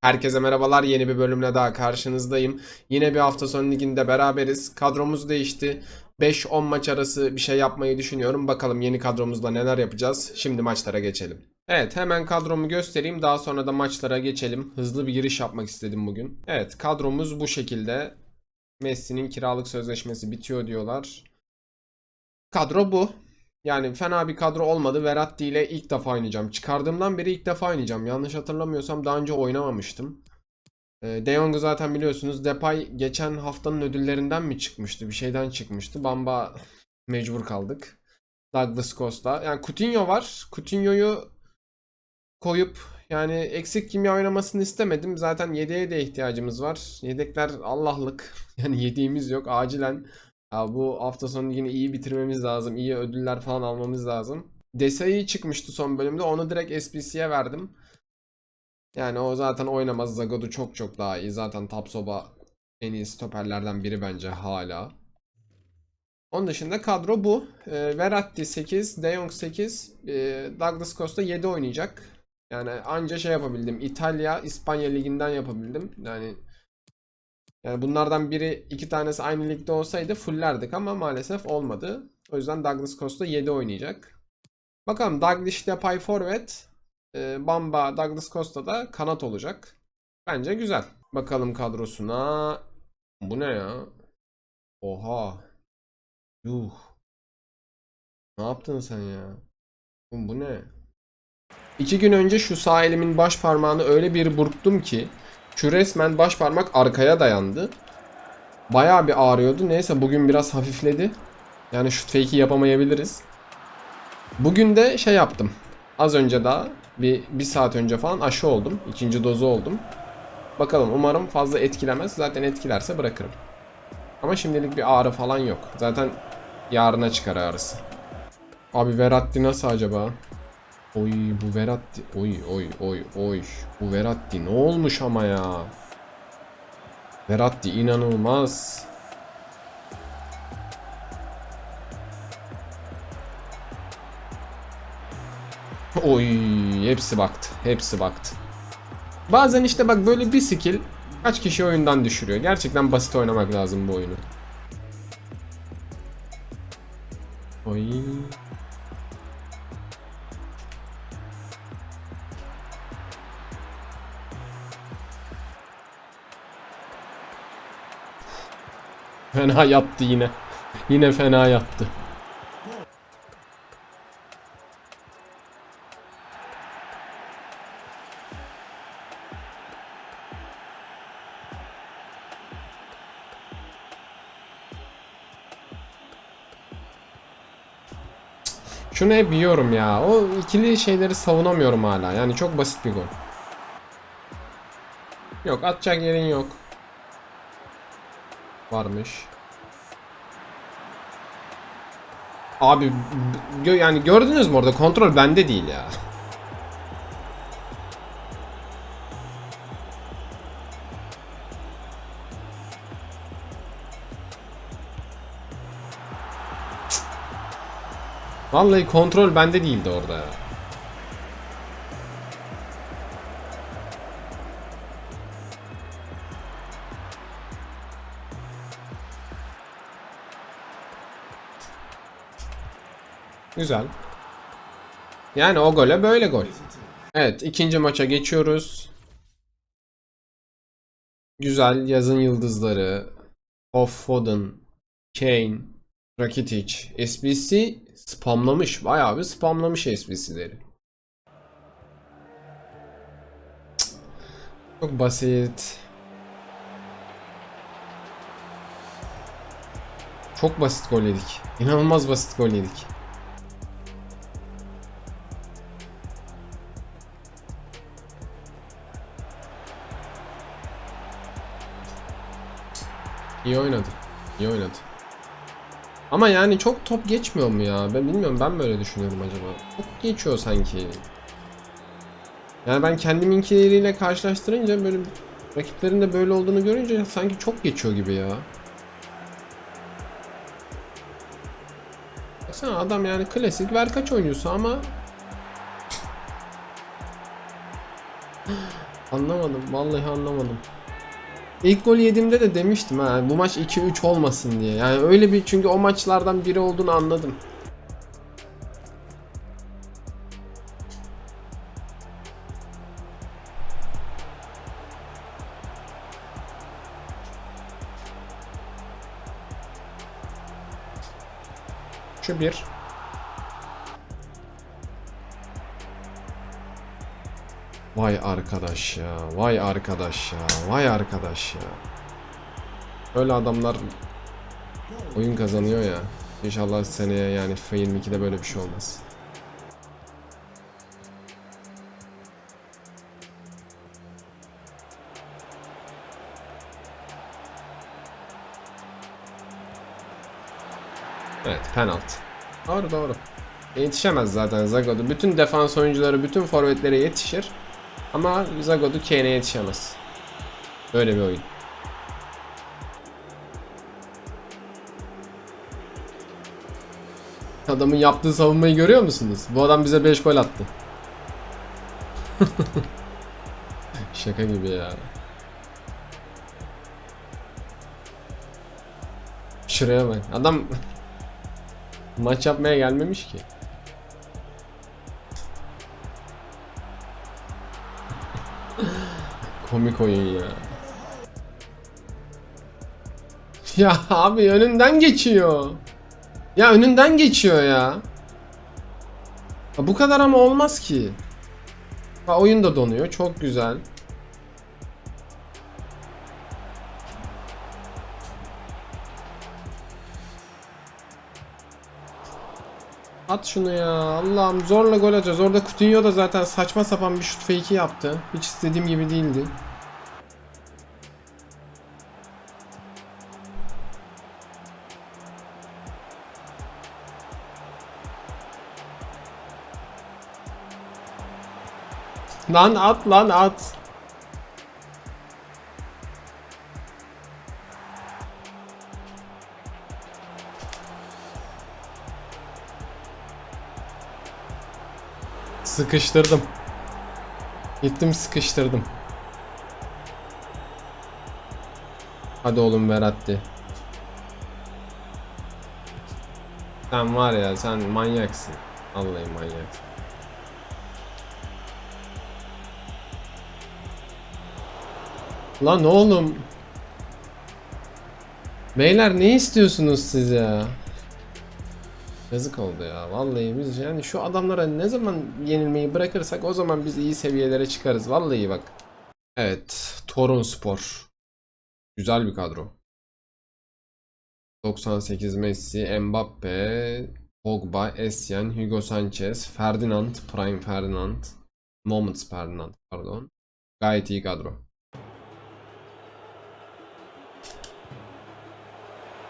Herkese merhabalar. Yeni bir bölümle daha karşınızdayım. Yine bir hafta sonu liginde beraberiz. Kadromuz değişti. 5-10 maç arası bir şey yapmayı düşünüyorum. Bakalım yeni kadromuzda neler yapacağız. Şimdi maçlara geçelim. Evet hemen kadromu göstereyim. Daha sonra da maçlara geçelim. Hızlı bir giriş yapmak istedim bugün. Evet kadromuz bu şekilde. Messi'nin kiralık sözleşmesi bitiyor diyorlar. Kadro bu. Yani fena bir kadro olmadı. Verratti ile ilk defa oynayacağım. Çıkardığımdan beri ilk defa oynayacağım. Yanlış hatırlamıyorsam daha önce oynamamıştım. Ee, De Jong'u zaten biliyorsunuz. Depay geçen haftanın ödüllerinden mi çıkmıştı? Bir şeyden çıkmıştı. Bamba mecbur kaldık. Douglas Costa. Yani Coutinho var. Coutinho'yu koyup yani eksik kimya oynamasını istemedim. Zaten yedeğe de ihtiyacımız var. Yedekler Allah'lık. Yani yediğimiz yok. Acilen ya bu hafta sonu yine iyi bitirmemiz lazım. İyi ödüller falan almamız lazım. Desai çıkmıştı son bölümde. Onu direkt SBC'ye verdim. Yani o zaten oynamaz. Zagadou çok çok daha iyi. Zaten Tapsoba en iyi stoperlerden biri bence hala. Onun dışında kadro bu. E, Verratti 8, De Jong 8, e, Douglas Costa 7 oynayacak. Yani anca şey yapabildim. İtalya, İspanya liginden yapabildim. Yani yani bunlardan biri iki tanesi aynı ligde olsaydı fullerdik ama maalesef olmadı. O yüzden Douglas Costa 7 oynayacak. Bakalım Douglas Depay forvet, Bamba, Douglas Costa da kanat olacak. Bence güzel. Bakalım kadrosuna. Bu ne ya? Oha. Yuh. Ne yaptın sen ya? Bu ne? İki gün önce şu sağ elimin baş parmağını öyle bir burktum ki şu resmen baş parmak arkaya dayandı. Bayağı bir ağrıyordu. Neyse bugün biraz hafifledi. Yani şu fake'i yapamayabiliriz. Bugün de şey yaptım. Az önce daha bir, bir saat önce falan aşı oldum. İkinci dozu oldum. Bakalım umarım fazla etkilemez. Zaten etkilerse bırakırım. Ama şimdilik bir ağrı falan yok. Zaten yarına çıkar ağrısı. Abi Verratti nasıl acaba? Oy bu Verratti. Oy oy oy oy. Bu Verratti ne olmuş ama ya. Verratti inanılmaz. Oy hepsi baktı. Hepsi baktı. Bazen işte bak böyle bir skill kaç kişi oyundan düşürüyor. Gerçekten basit oynamak lazım bu oyunu. Oy. Fena yattı yine. Yine fena yattı. Şunu hep yiyorum ya. O ikili şeyleri savunamıyorum hala. Yani çok basit bir gol. Yok atacak yerin yok. Varmış. Abi gö- yani gördünüz mü orada kontrol bende değil ya. Vallahi kontrol bende değildi orada ya. Güzel. Yani o gole böyle gol. Evet ikinci maça geçiyoruz. Güzel yazın yıldızları. Of Foden, Kane, Rakitic, SBC spamlamış. Bayağı bir spamlamış SBC'leri. Çok basit. Çok basit gol yedik. İnanılmaz basit gol yedik. İyi oynadı. İyi oynadı. Ama yani çok top geçmiyor mu ya? Ben bilmiyorum ben böyle düşünüyorum acaba. Çok geçiyor sanki. Yani ben kendiminkileriyle karşılaştırınca böyle rakiplerin de böyle olduğunu görünce sanki çok geçiyor gibi ya. Baksana adam yani klasik ver kaç oyuncusu ama Anlamadım. Vallahi anlamadım. İlk gol yediğimde de demiştim ha bu maç 2-3 olmasın diye. Yani öyle bir çünkü o maçlardan biri olduğunu anladım. Şu bir. Vay arkadaş ya. Vay arkadaş ya. Vay arkadaş ya. Öyle adamlar oyun kazanıyor ya. İnşallah seneye yani FIFA 22'de böyle bir şey olmaz. Evet penaltı. Doğru doğru. Yetişemez zaten Zagodu. Bütün defans oyuncuları, bütün forvetlere yetişir. Ama Zagodu Kane'e yetişemez. Öyle bir oyun. Adamın yaptığı savunmayı görüyor musunuz? Bu adam bize 5 gol attı. Şaka gibi ya. Şuraya bak. Adam maç yapmaya gelmemiş ki. Komik oyun ya. Ya abi önünden geçiyor. Ya önünden geçiyor ya. Ya bu kadar ama olmaz ki. Ha, oyun da donuyor. Çok güzel. At şunu ya. Allah'ım zorla gol atacağız. Orada Coutinho da zaten saçma sapan bir şut fake'i yaptı. Hiç istediğim gibi değildi. Lan at lan at. Sıkıştırdım. Gittim sıkıştırdım. Hadi oğlum Beratti. Sen var ya sen manyaksın. Vallahi manyaksın. Lan oğlum. Beyler ne istiyorsunuz siz ya? Yazık oldu ya. Vallahi biz yani şu adamlara ne zaman yenilmeyi bırakırsak o zaman biz iyi seviyelere çıkarız. Vallahi bak. Evet. Torun Spor. Güzel bir kadro. 98 Messi, Mbappe, Pogba, Essien, Hugo Sanchez, Ferdinand, Prime Ferdinand, Moments Ferdinand pardon. Gayet iyi kadro.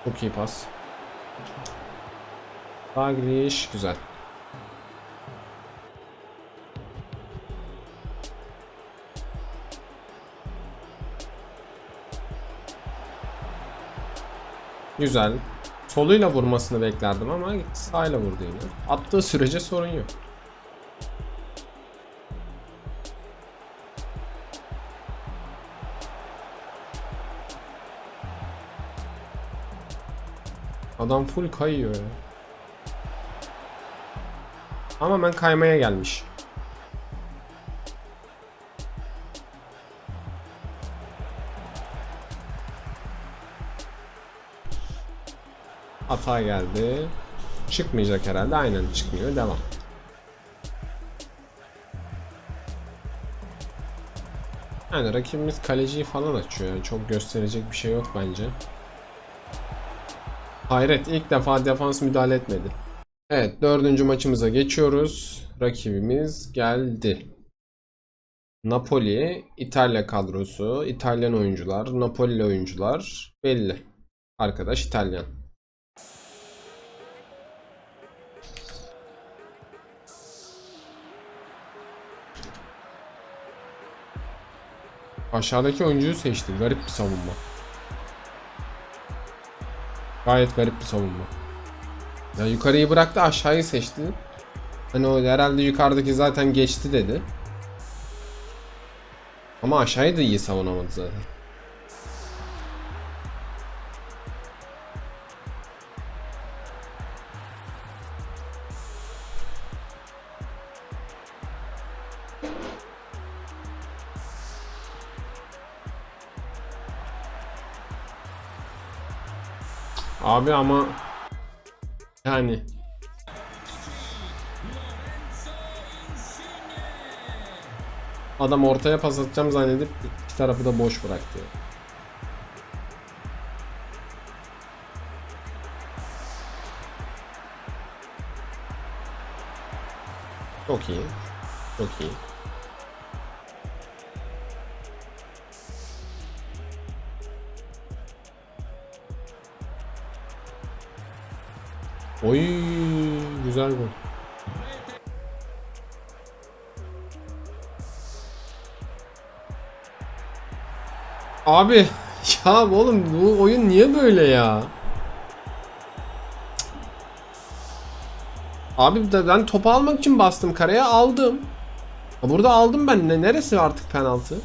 Çok iyi pas. Bagriş güzel. Güzel. Soluyla vurmasını beklerdim ama sağıyla vurdu yine. Attığı sürece sorun yok. Adam full kayıyor ya. Ama ben kaymaya gelmiş. Hata geldi. Çıkmayacak herhalde. Aynen çıkmıyor. Devam. Yani rakibimiz kaleciyi falan açıyor. Yani çok gösterecek bir şey yok bence. Hayret ilk defa defans müdahale etmedi. Evet dördüncü maçımıza geçiyoruz. Rakibimiz geldi. Napoli, İtalya kadrosu, İtalyan oyuncular, Napoli oyuncular belli. Arkadaş İtalyan. Aşağıdaki oyuncuyu seçti. Garip bir savunma. Gayet garip bir savunma. Ya yukarıyı bıraktı aşağıyı seçti. Hani o herhalde yukarıdaki zaten geçti dedi. Ama aşağıyı da iyi savunamadı zaten. Abi ama yani Adam ortaya pas atacağım zannedip iki tarafı da boş bıraktı. Çok iyi. Çok iyi. Oy güzel gol. Abi ya oğlum bu oyun niye böyle ya? Abi ben topu almak için bastım kareye aldım. Burada aldım ben. Ne neresi artık? Penaltı.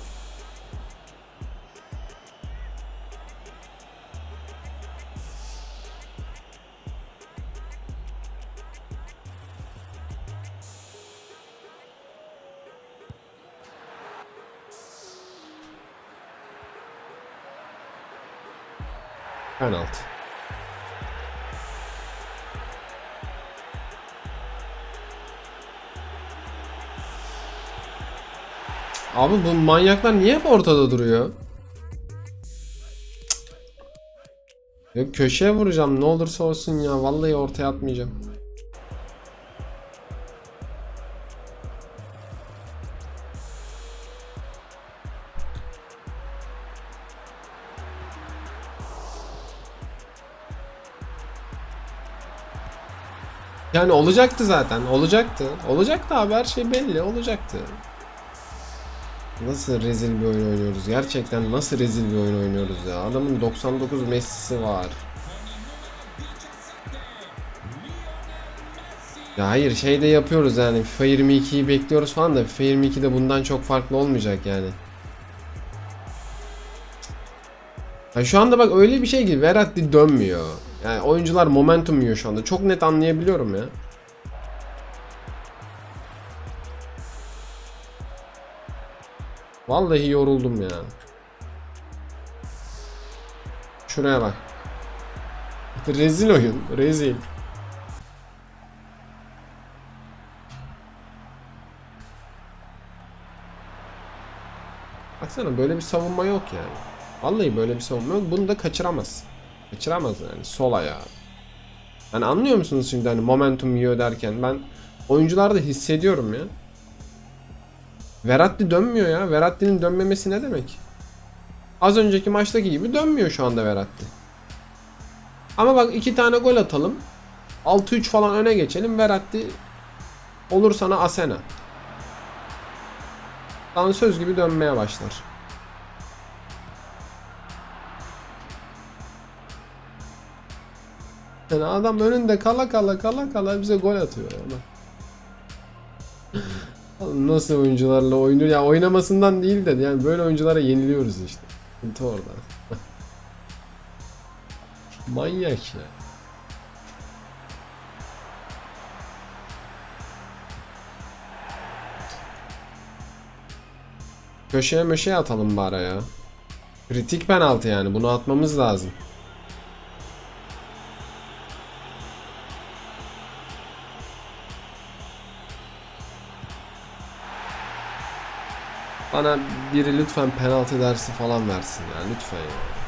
Abi bu manyaklar niye hep ortada duruyor? Yok köşeye vuracağım ne olursa olsun ya vallahi ortaya atmayacağım. Yani olacaktı zaten. Olacaktı. Olacaktı abi her şey belli. Olacaktı. Nasıl rezil bir oyun oynuyoruz? Gerçekten nasıl rezil bir oyun oynuyoruz ya? Adamın 99 Messi'si var. Ya hayır şey de yapıyoruz yani FIFA 22'yi bekliyoruz falan da FIFA 22'de bundan çok farklı olmayacak yani. Ya şu anda bak öyle bir şey ki Verratti dönmüyor. Yani oyuncular momentum yiyor şu anda. Çok net anlayabiliyorum ya. Vallahi yoruldum ya. Şuraya bak. Rezil oyun, rezil. Baksana böyle bir savunma yok yani. Vallahi böyle bir savunma yok. Bunu da kaçıramaz. Kaçıramaz yani sol ayağı. Hani anlıyor musunuz şimdi hani momentum yiyor derken ben oyuncularda hissediyorum ya. Verratti dönmüyor ya. Verratti'nin dönmemesi ne demek? Az önceki maçtaki gibi dönmüyor şu anda Verratti. Ama bak iki tane gol atalım. 6-3 falan öne geçelim. Verratti olur sana Asena. söz gibi dönmeye başlar. Yani adam önünde kala kala kala kala bize gol atıyor ama. Nasıl oyuncularla oynuyor? Ya oynamasından değil de yani böyle oyunculara yeniliyoruz işte. Sıkıntı orada. Manyak ya. Köşeye möşeye atalım bari ya. Kritik penaltı yani bunu atmamız lazım. Bana biri lütfen penaltı dersi falan versin ya lütfen ya.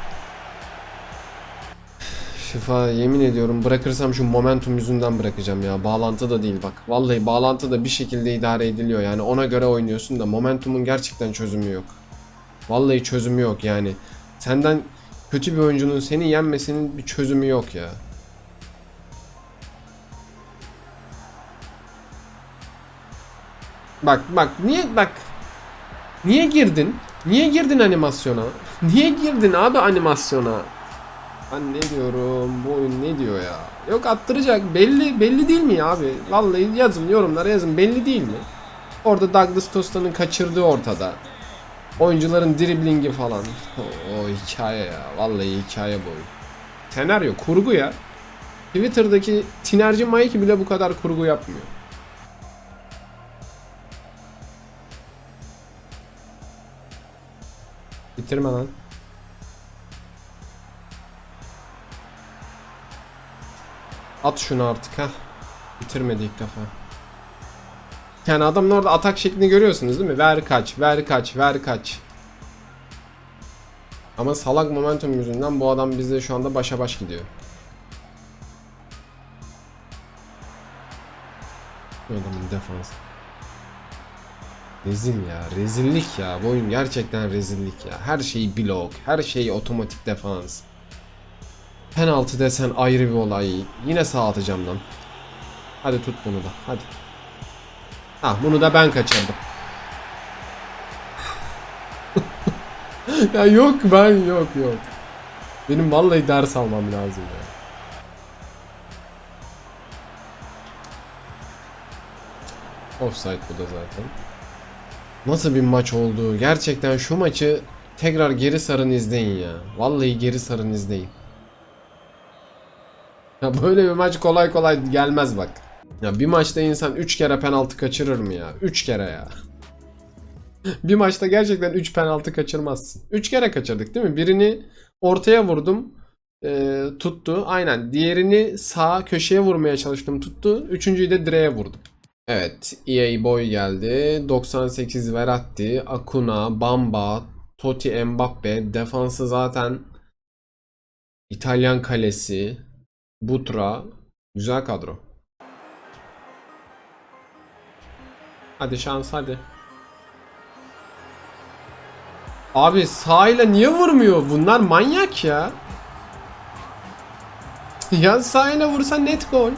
Şifa yemin ediyorum bırakırsam şu momentum yüzünden bırakacağım ya. Bağlantı da değil bak. Vallahi bağlantı da bir şekilde idare ediliyor yani ona göre oynuyorsun da momentumun gerçekten çözümü yok. Vallahi çözümü yok yani. Senden kötü bir oyuncunun seni yenmesinin bir çözümü yok ya. Bak bak niye bak Niye girdin? Niye girdin animasyona? Niye girdin abi animasyona? Ben ne diyorum? Bu oyun ne diyor ya? Yok attıracak. Belli belli değil mi abi? Vallahi yazın yorumlara yazın. Belli değil mi? Orada Douglas Costa'nın kaçırdığı ortada. Oyuncuların driblingi falan. O, hikaye ya. Vallahi hikaye bu. Senaryo kurgu ya. Twitter'daki Tinerci Mike bile bu kadar kurgu yapmıyor. Bitirme lan. At şunu artık ha. Bitirmedi ilk defa. Yani adamın orada atak şeklini görüyorsunuz değil mi? Ver kaç, ver kaç, ver kaç. Ama salak momentum yüzünden bu adam bizde şu anda başa baş gidiyor. Bu adamın defans. Rezil ya, rezillik ya. Bu oyun gerçekten rezillik ya. Her şey blok, her şey otomatik defans. Penaltı desen ayrı bir olay. Yine sağ atacağım lan. Hadi tut bunu da, hadi. Ah bunu da ben kaçırdım. ya yok ben yok yok. Benim vallahi ders almam lazım ya. Offside bu da zaten. Nasıl bir maç oldu? Gerçekten şu maçı tekrar geri sarın izleyin ya. Vallahi geri sarın izleyin. Ya böyle bir maç kolay kolay gelmez bak. Ya bir maçta insan 3 kere penaltı kaçırır mı ya? 3 kere ya. bir maçta gerçekten 3 penaltı kaçırmazsın. 3 kere kaçırdık değil mi? Birini ortaya vurdum. e, tuttu. Aynen. Diğerini sağ köşeye vurmaya çalıştım. Tuttu. Üçüncüyü de direğe vurdum. Evet. EA Boy geldi. 98 Verratti, Acuna, Bamba, Totti, Mbappe. Defansı zaten İtalyan kalesi, Butra. Güzel kadro. Hadi şans hadi. Abi sağıyla niye vurmuyor? Bunlar manyak ya. Ya sağıyla vursa net gol.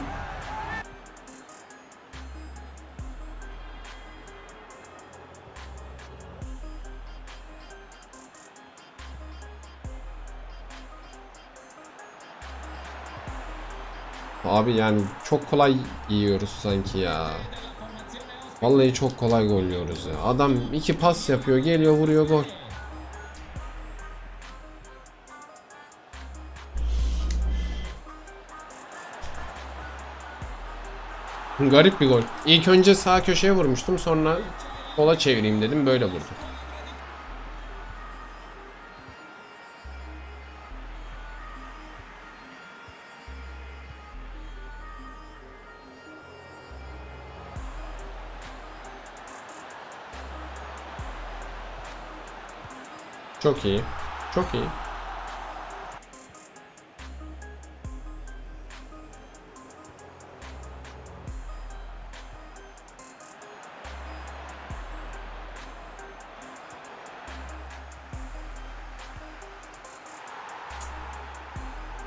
Abi yani çok kolay yiyoruz sanki ya. Vallahi çok kolay gol yiyoruz ya. Adam iki pas yapıyor, geliyor, vuruyor gol. Garip bir gol. İlk önce sağ köşeye vurmuştum, sonra sola çevireyim dedim, böyle vurdum. Çok iyi. Çok iyi.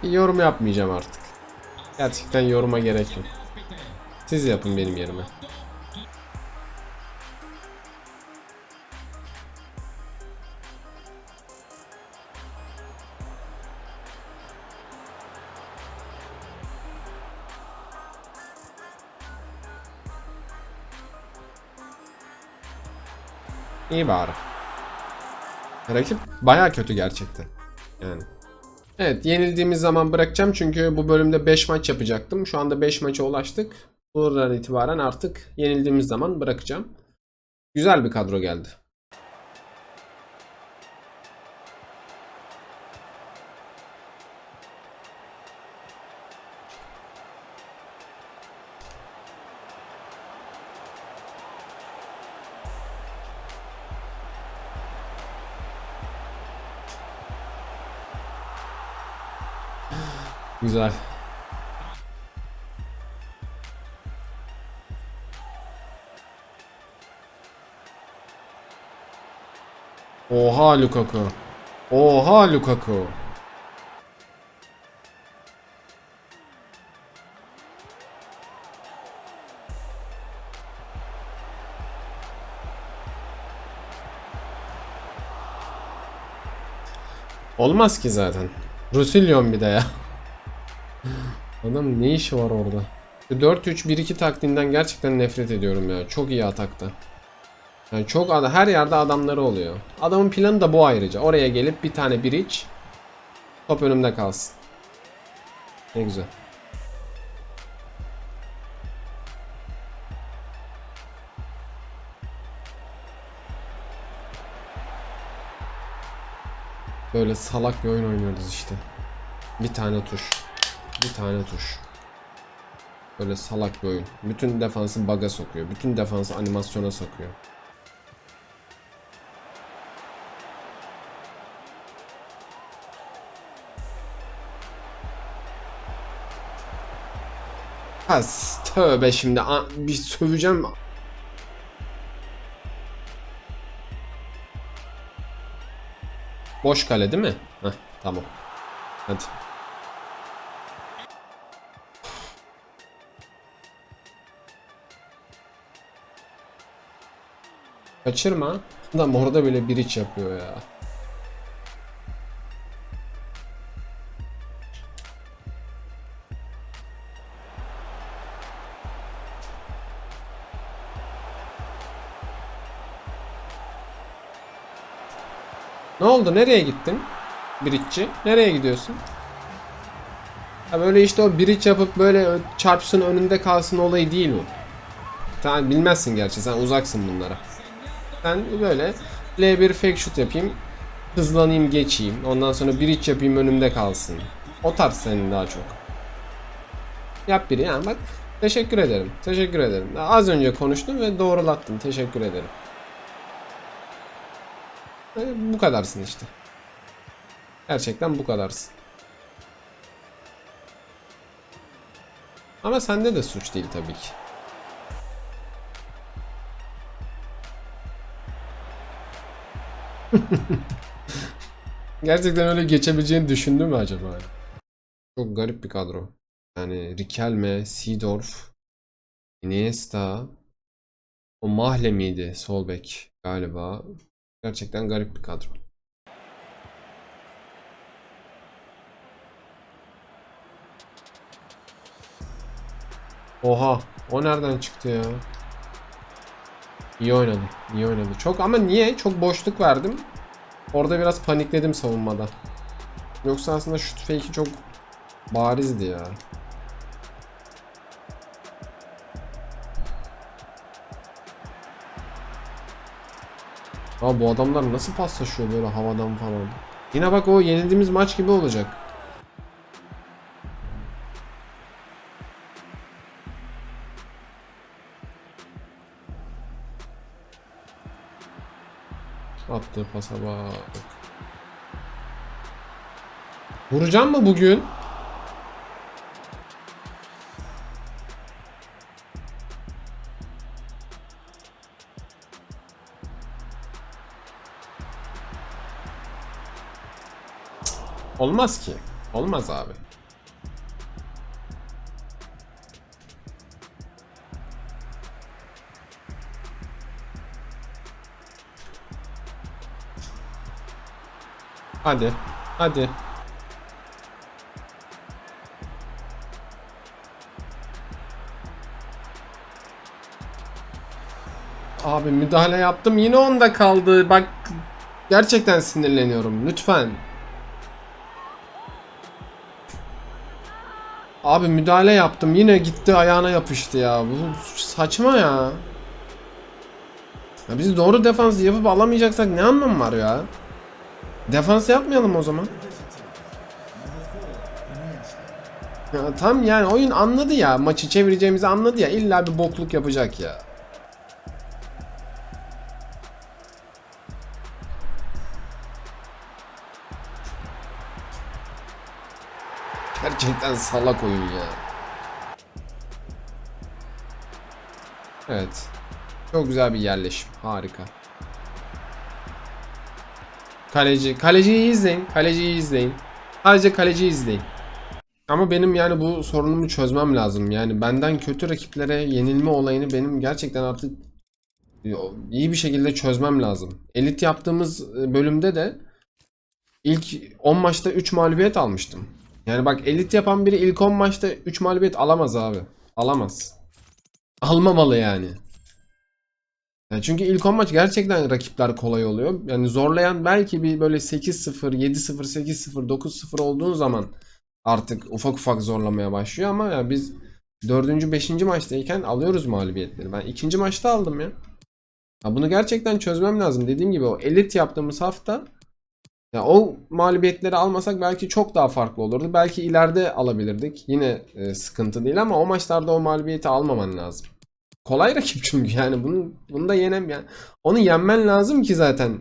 Yorum yapmayacağım artık. Gerçekten yoruma gerek yok. Siz yapın benim yerime. İyi bari. Rakip baya kötü gerçekten. Yani. Evet yenildiğimiz zaman bırakacağım çünkü bu bölümde 5 maç yapacaktım. Şu anda 5 maça ulaştık. Buradan itibaren artık yenildiğimiz zaman bırakacağım. Güzel bir kadro geldi. Güzel. Oha Lukaku. Oha Lukaku. Olmaz ki zaten. Rusilyon bir de ya. Adam ne işi var orada? 4-3-1-2 taktiğinden gerçekten nefret ediyorum ya. Çok iyi atakta. Yani çok ada her yerde adamları oluyor. Adamın planı da bu ayrıca. Oraya gelip bir tane bir iç. Top önümde kalsın. Ne güzel. Böyle salak bir oyun oynuyoruz işte. Bir tane tuş. Bir tane tuş. Böyle salak bir oyun. Bütün defansı bug'a sokuyor. Bütün defansı animasyona sokuyor. Ha s- tövbe şimdi a- bir söveceğim. Boş kale değil mi? Heh, tamam. Hadi. Kaçırma. Adam orada bile bir iç yapıyor ya. Ne oldu? Nereye gittin? Biriççi. Nereye gidiyorsun? Ha böyle işte o biriç yapıp böyle çarpsın önünde kalsın olayı değil bu. Sen bilmezsin gerçi sen uzaksın bunlara. Ben böyle L1 fake shoot yapayım. Hızlanayım geçeyim. Ondan sonra bridge yapayım önümde kalsın. O tarz senin daha çok. Yap biri yani bak. Teşekkür ederim. Teşekkür ederim. Az önce konuştum ve doğrulattın. Teşekkür ederim. E, Bu kadarsın işte. Gerçekten bu kadarsın. Ama sende de suç değil tabii ki. Gerçekten öyle geçebileceğini düşündü mü acaba? Çok garip bir kadro. Yani Riquelme, Seedorf, Iniesta, o Mahle miydi? Sol bek galiba. Gerçekten garip bir kadro. Oha, o nereden çıktı ya? İyi oynadı, iyi oynadı. Çok ama niye? Çok boşluk verdim. Orada biraz panikledim savunmada. Yoksa aslında şut fake'i çok barizdi ya. Aa bu adamlar nasıl paslaşıyor böyle havadan falan. Yine bak o yenildiğimiz maç gibi olacak. Attığı pasa bak. Vuracağım mı bugün? Olmaz ki. Olmaz abi. Hadi. Hadi. Abi müdahale yaptım yine onda kaldı. Bak gerçekten sinirleniyorum. Lütfen. Abi müdahale yaptım yine gitti ayağına yapıştı ya. Bu saçma ya. ya biz doğru defans yapıp alamayacaksak ne anlamı var ya? Defans yapmayalım o zaman. Ya tam yani oyun anladı ya. Maçı çevireceğimizi anladı ya. İlla bir bokluk yapacak ya. Gerçekten salak oyun ya. Evet. Çok güzel bir yerleşim. Harika. Kaleci. Kaleciyi izleyin. Kaleciyi izleyin. Sadece kaleciyi izleyin. Ama benim yani bu sorunumu çözmem lazım. Yani benden kötü rakiplere yenilme olayını benim gerçekten artık iyi bir şekilde çözmem lazım. Elit yaptığımız bölümde de ilk 10 maçta 3 mağlubiyet almıştım. Yani bak elit yapan biri ilk 10 maçta 3 mağlubiyet alamaz abi. Alamaz. Almamalı yani. Yani çünkü ilk 10 maç gerçekten rakipler kolay oluyor. Yani zorlayan belki bir böyle 8-0, 7-0, 8-0, 9-0 olduğun zaman artık ufak ufak zorlamaya başlıyor ama ya biz 4. 5. maçtayken alıyoruz mağlubiyetleri. Ben ikinci maçta aldım ya. ya. Bunu gerçekten çözmem lazım. Dediğim gibi o elit yaptığımız hafta ya o mağlubiyetleri almasak belki çok daha farklı olurdu. Belki ileride alabilirdik. Yine e, sıkıntı değil ama o maçlarda o mağlubiyeti almaman lazım. Kolay rakip çünkü yani bunu bunu da yenem yani. Onu yenmen lazım ki zaten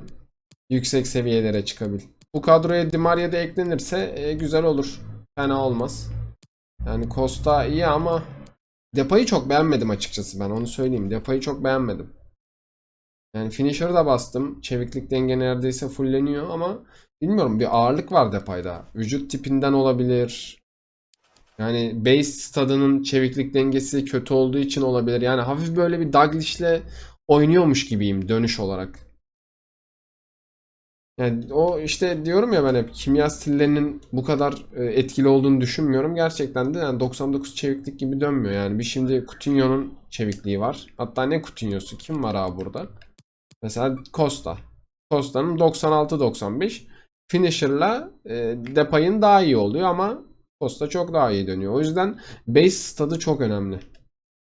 yüksek seviyelere çıkabil. Bu kadroya Di Maria da eklenirse e, güzel olur. Fena olmaz. Yani Costa iyi ama Depay'ı çok beğenmedim açıkçası ben onu söyleyeyim. Depay'ı çok beğenmedim. Yani finisher'ı da bastım. Çeviklik denge neredeyse fulleniyor ama bilmiyorum bir ağırlık var Depay'da. Vücut tipinden olabilir. Yani base stadının çeviklik dengesi kötü olduğu için olabilir. Yani hafif böyle bir Douglas'le oynuyormuş gibiyim dönüş olarak. Yani o işte diyorum ya ben hep kimya stillerinin bu kadar e, etkili olduğunu düşünmüyorum. Gerçekten de yani 99 çeviklik gibi dönmüyor. Yani bir şimdi Coutinho'nun çevikliği var. Hatta ne Coutinho'su? Kim var abi burada? Mesela Costa. Costa'nın 96-95. Finisher'la e, Depay'ın daha iyi oluyor ama Costa çok daha iyi dönüyor. O yüzden base stadı çok önemli.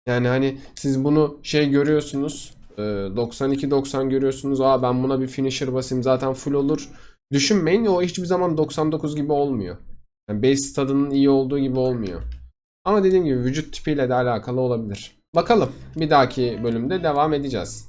Yani hani siz bunu şey görüyorsunuz. e, 92-90 görüyorsunuz. Aa ben buna bir finisher basayım zaten full olur. Düşünmeyin o hiçbir zaman 99 gibi olmuyor. Yani base stadının iyi olduğu gibi olmuyor. Ama dediğim gibi vücut tipiyle de alakalı olabilir. Bakalım bir dahaki bölümde devam edeceğiz.